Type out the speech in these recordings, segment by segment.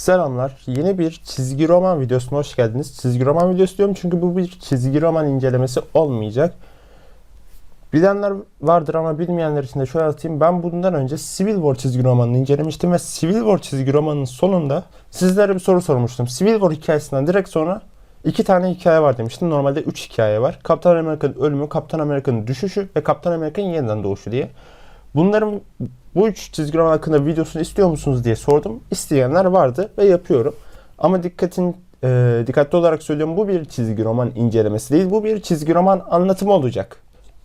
Selamlar. Yeni bir çizgi roman videosuna hoş geldiniz. Çizgi roman videosu diyorum çünkü bu bir çizgi roman incelemesi olmayacak. Bilenler vardır ama bilmeyenler için de şöyle atayım. Ben bundan önce Civil War çizgi romanını incelemiştim ve Civil War çizgi romanının sonunda sizlere bir soru sormuştum. Civil War hikayesinden direkt sonra iki tane hikaye var demiştim. Normalde üç hikaye var. Kaptan Amerika'nın ölümü, Kaptan Amerika'nın düşüşü ve Kaptan Amerika'nın yeniden doğuşu diye. Bunların bu üç çizgi roman hakkında videosunu istiyor musunuz diye sordum. İsteyenler vardı ve yapıyorum. Ama dikkatin e, dikkatli olarak söylüyorum bu bir çizgi roman incelemesi değil. Bu bir çizgi roman anlatımı olacak.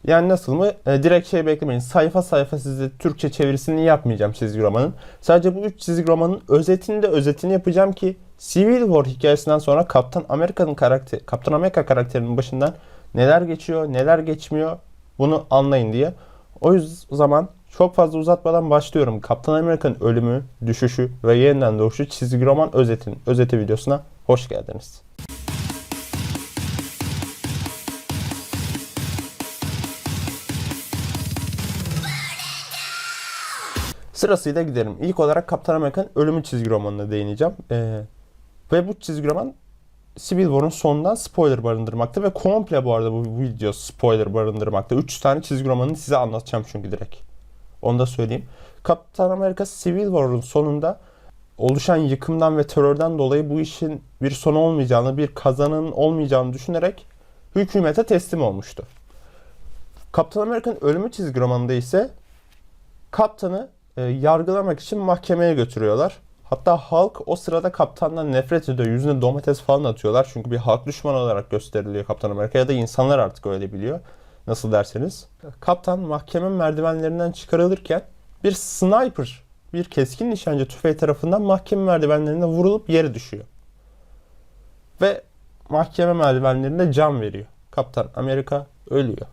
Yani nasıl mı? E, direkt şey beklemeyin. Sayfa sayfa size Türkçe çevirisini yapmayacağım çizgi romanın. Sadece bu üç çizgi romanın özetini de özetini yapacağım ki Civil War hikayesinden sonra Kaptan Amerika'nın karakter Kaptan Amerika karakterinin başından neler geçiyor, neler geçmiyor bunu anlayın diye. O yüzden zaman çok fazla uzatmadan başlıyorum. Kaptan Amerika'nın ölümü, düşüşü ve yeniden doğuşu çizgi roman özetin özeti videosuna hoş geldiniz. Sırasıyla gidelim. İlk olarak Kaptan Amerika'nın ölümü çizgi romanına değineceğim. Ee, ve bu çizgi roman Civil War'un sonundan spoiler barındırmakta ve komple bu arada bu video spoiler barındırmakta. 3 tane çizgi romanını size anlatacağım çünkü direkt. Onu da söyleyeyim. Kaptan Amerika Civil War'un sonunda oluşan yıkımdan ve terörden dolayı bu işin bir sonu olmayacağını, bir kazanın olmayacağını düşünerek hükümete teslim olmuştu. Kaptan Amerika'nın ölümü çizgi romanında ise kaptanı e, yargılamak için mahkemeye götürüyorlar. Hatta halk o sırada kaptandan nefret ediyor. Yüzüne domates falan atıyorlar. Çünkü bir halk düşmanı olarak gösteriliyor Kaptan Amerika ya da insanlar artık öyle biliyor. Nasıl derseniz. Kaptan mahkeme merdivenlerinden çıkarılırken bir sniper, bir keskin nişancı tüfeği tarafından mahkeme merdivenlerine vurulup yere düşüyor. Ve mahkeme merdivenlerinde can veriyor. Kaptan Amerika ölüyor.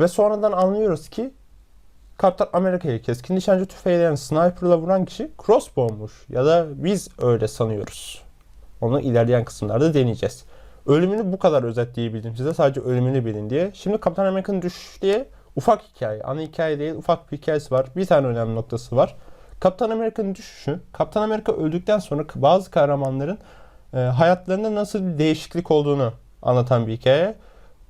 Ve sonradan anlıyoruz ki Kaptan Amerika'yı keskin nişancı tüfeğiyle sniper'la vuran kişi crossbow'muş. Ya da biz öyle sanıyoruz. Onu ilerleyen kısımlarda deneyeceğiz. Ölümünü bu kadar özetleyebildim size. Sadece ölümünü bilin diye. Şimdi Kaptan Amerika'nın düşüşü diye ufak hikaye. Ana hikaye değil ufak bir hikayesi var. Bir tane önemli noktası var. Kaptan Amerika'nın düşüşü. Kaptan Amerika öldükten sonra bazı kahramanların e, hayatlarında nasıl bir değişiklik olduğunu anlatan bir hikaye.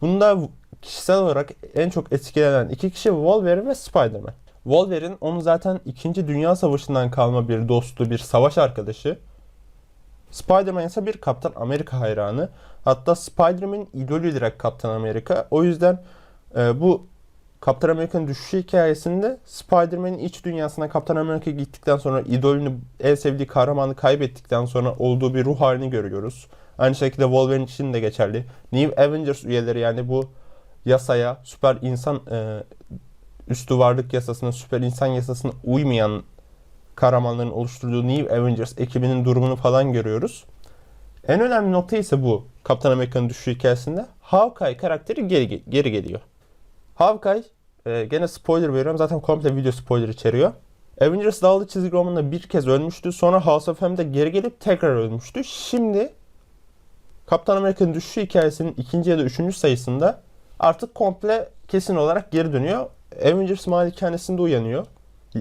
Bunda kişisel olarak en çok etkilenen iki kişi Wolverine ve Spider-Man. Wolverine onun zaten 2. Dünya Savaşı'ndan kalma bir dostu, bir savaş arkadaşı. Spider-Man ise bir Kaptan Amerika hayranı. Hatta Spider-Man'in idolü direkt Kaptan Amerika. O yüzden e, bu Kaptan Amerika'nın düşüşü hikayesinde Spider-Man'in iç dünyasına Kaptan Amerika gittikten sonra idolünü, en sevdiği kahramanı kaybettikten sonra olduğu bir ruh halini görüyoruz. Aynı şekilde Wolverine için de geçerli. New Avengers üyeleri yani bu yasaya, süper insan e, üstü varlık yasasına, süper insan yasasına uymayan kahramanların oluşturduğu New Avengers ekibinin durumunu falan görüyoruz. En önemli nokta ise bu. Kaptan Amerika'nın düşüşü hikayesinde Hawkeye karakteri geri, geri geliyor. Hawkeye e, gene spoiler veriyorum. Zaten komple video spoiler içeriyor. Avengers dağılı çizgi romanında bir kez ölmüştü. Sonra House of M'de geri gelip tekrar ölmüştü. Şimdi Kaptan Amerika'nın düşüşü hikayesinin ikinci ya da üçüncü sayısında artık komple kesin olarak geri dönüyor. Avengers malikanesinde uyanıyor.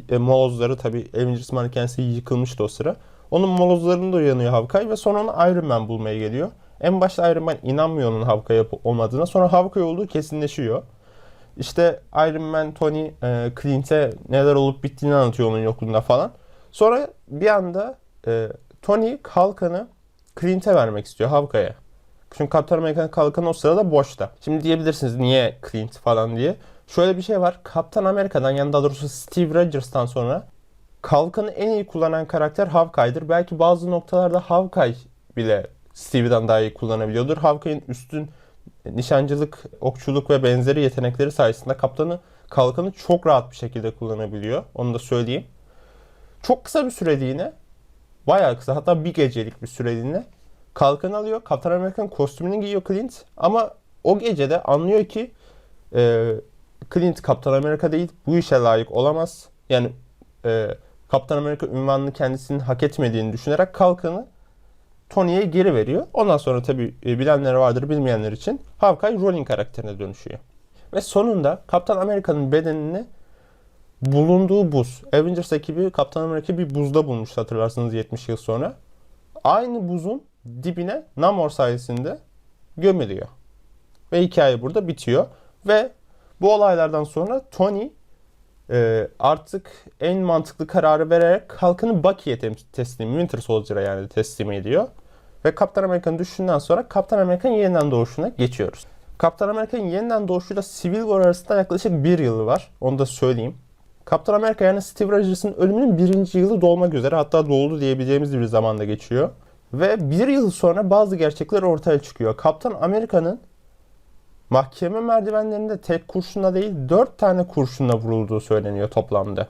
E, molozları tabi Avengers malikanesi yıkılmıştı o sıra. Onun molozlarında uyanıyor Hawkeye ve sonra onu Iron Man bulmaya geliyor. En başta Iron Man inanmıyor onun Hawkeye olmadığına. Sonra Hawkeye olduğu kesinleşiyor. İşte Iron Man, Tony, e, Clint'e neler olup bittiğini anlatıyor onun yokluğunda falan. Sonra bir anda e, Tony kalkanı Clint'e vermek istiyor Hawkeye'ye. Çünkü Kaptan Amerika'nın kalkanı o sırada boşta. Şimdi diyebilirsiniz niye Clint falan diye. Şöyle bir şey var. Kaptan Amerika'dan yani daha doğrusu Steve Rogers'tan sonra kalkanı en iyi kullanan karakter Hawkeye'dir. Belki bazı noktalarda Hawkeye bile Steve'den daha iyi kullanabiliyordur. Hawkeye'nin üstün nişancılık, okçuluk ve benzeri yetenekleri sayesinde kaptanı kalkanı çok rahat bir şekilde kullanabiliyor. Onu da söyleyeyim. Çok kısa bir süreliğine, bayağı kısa hatta bir gecelik bir süreliğine kalkan alıyor. Kaptan Amerika'nın kostümünü giyiyor Clint. Ama o gecede anlıyor ki e, Clint Kaptan Amerika değil. Bu işe layık olamaz. Yani e, Kaptan Amerika ünvanını kendisinin hak etmediğini düşünerek kalkanı Tony'ye geri veriyor. Ondan sonra tabi e, bilenler vardır bilmeyenler için Hawkeye Ronin karakterine dönüşüyor. Ve sonunda Kaptan Amerika'nın bedenini bulunduğu buz. Avengers ekibi Kaptan Amerika bir buzda bulmuş hatırlarsanız 70 yıl sonra. Aynı buzun dibine Namor sayesinde gömülüyor. Ve hikaye burada bitiyor. Ve bu olaylardan sonra Tony e, artık en mantıklı kararı vererek kalkanı Bucky'ye teslim, Winter Soldier'a yani teslim ediyor. Ve Kaptan Amerika'nın düşüşünden sonra Kaptan Amerika'nın yeniden doğuşuna geçiyoruz. Kaptan Amerika'nın yeniden doğuşuyla Civil War arasında yaklaşık bir yılı var. Onu da söyleyeyim. Kaptan Amerika yani Steve Rogers'ın ölümünün birinci yılı dolmak üzere hatta doldu diyebileceğimiz bir zamanda geçiyor. Ve bir yıl sonra bazı gerçekler ortaya çıkıyor. Kaptan Amerika'nın mahkeme merdivenlerinde tek kurşunla değil dört tane kurşunla vurulduğu söyleniyor toplamda.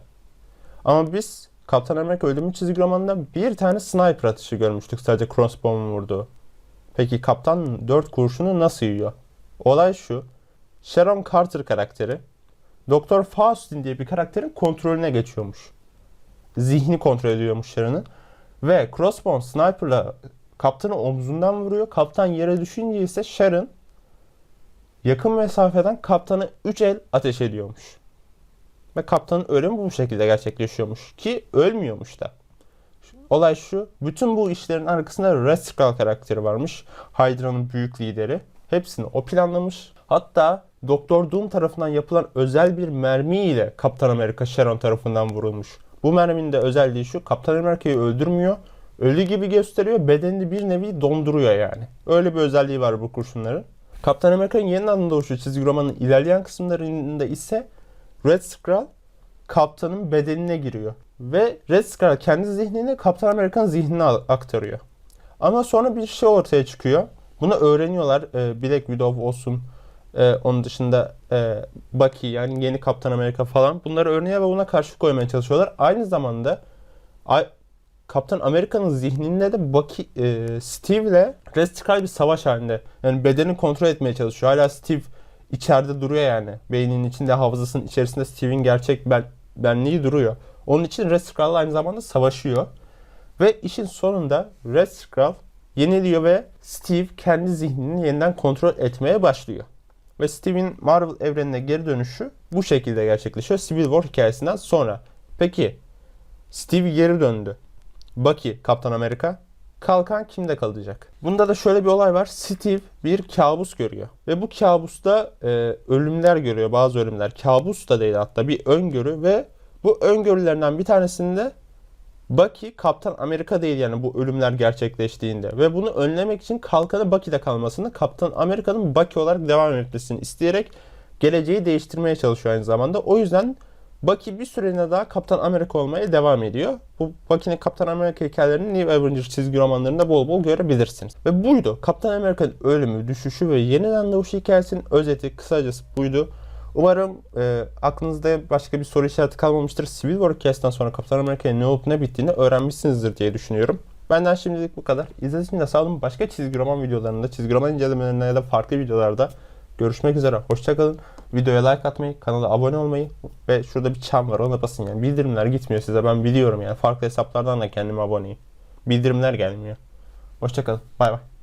Ama biz Kaptan Amerika ölümü çizgi romanında bir tane sniper atışı görmüştük sadece crossbow'un vurduğu. Peki kaptan dört kurşunu nasıl yiyor? Olay şu. Sharon Carter karakteri Doktor Faustin diye bir karakterin kontrolüne geçiyormuş. Zihni kontrol ediyormuş Sharon'ın. Ve crossbow sniper'la kaptanı omzundan vuruyor. Kaptan yere düşünce ise Sharon yakın mesafeden kaptanı 3 el ateş ediyormuş. Ve kaptanın ölümü bu şekilde gerçekleşiyormuş. Ki ölmüyormuş da. Olay şu. Bütün bu işlerin arkasında Skull karakteri varmış. Hydra'nın büyük lideri. Hepsini o planlamış. Hatta Doktor Doom tarafından yapılan özel bir mermi ile Kaptan Amerika Sharon tarafından vurulmuş. Bu merminin de özelliği şu. Kaptan Amerika'yı öldürmüyor. Ölü gibi gösteriyor. Bedenini bir nevi donduruyor yani. Öyle bir özelliği var bu kurşunların. Kaptan Amerika'nın yeniden doğuşu çizgi romanın ilerleyen kısımlarında ise Red Skull kaptanın bedenine giriyor. Ve Red Skull kendi zihnini Kaptan Amerika'nın zihnine aktarıyor. Ama sonra bir şey ortaya çıkıyor. Bunu öğreniyorlar. Ee, Black Widow olsun. Ee, onun dışında e, Bucky yani yeni Kaptan Amerika falan. Bunları öğreniyor ve buna karşı koymaya çalışıyorlar. Aynı zamanda Kaptan Amerika'nın zihninde de Bucky, e, Steve ile Red Skull bir savaş halinde. Yani bedeni kontrol etmeye çalışıyor. Hala Steve içeride duruyor yani. Beyninin içinde, hafızasının içerisinde Steve'in gerçek ben, benliği duruyor. Onun için Red Skull aynı zamanda savaşıyor. Ve işin sonunda Red Skull yeniliyor ve Steve kendi zihnini yeniden kontrol etmeye başlıyor. Ve Steve'in Marvel evrenine geri dönüşü bu şekilde gerçekleşiyor Civil War hikayesinden sonra. Peki Steve geri döndü. Bucky, Kaptan Amerika. Kalkan kimde kalacak? Bunda da şöyle bir olay var. Steve bir kabus görüyor. Ve bu kabusta e, ölümler görüyor. Bazı ölümler. Kabus da değil hatta bir öngörü ve bu öngörülerinden bir tanesinde Bucky Kaptan Amerika değil yani bu ölümler gerçekleştiğinde ve bunu önlemek için kalkanı Bucky'de kalmasını Kaptan Amerika'nın Bucky olarak devam etmesini isteyerek geleceği değiştirmeye çalışıyor aynı zamanda. O yüzden Bucky bir süreliğine daha Kaptan Amerika olmaya devam ediyor. Bu Bucky'nin Kaptan Amerika hikayelerini New Avengers çizgi romanlarında bol bol görebilirsiniz. Ve buydu. Kaptan Amerika'nın ölümü, düşüşü ve yeniden doğuş hikayesinin özeti kısacası buydu. Umarım e, aklınızda başka bir soru işareti kalmamıştır. Civil War hikayesinden sonra Kaptan Amerika'ya ne olup ne bittiğini öğrenmişsinizdir diye düşünüyorum. Benden şimdilik bu kadar. İzlediğiniz için de sağ olun. Başka çizgi roman videolarında, çizgi roman incelemelerinde ya da farklı videolarda görüşmek üzere. Hoşçakalın. Videoya like atmayı, kanala abone olmayı ve şurada bir çan var ona basın yani. Bildirimler gitmiyor size ben biliyorum yani. Farklı hesaplardan da kendime aboneyim. Bildirimler gelmiyor. Hoşçakalın. Bay bay.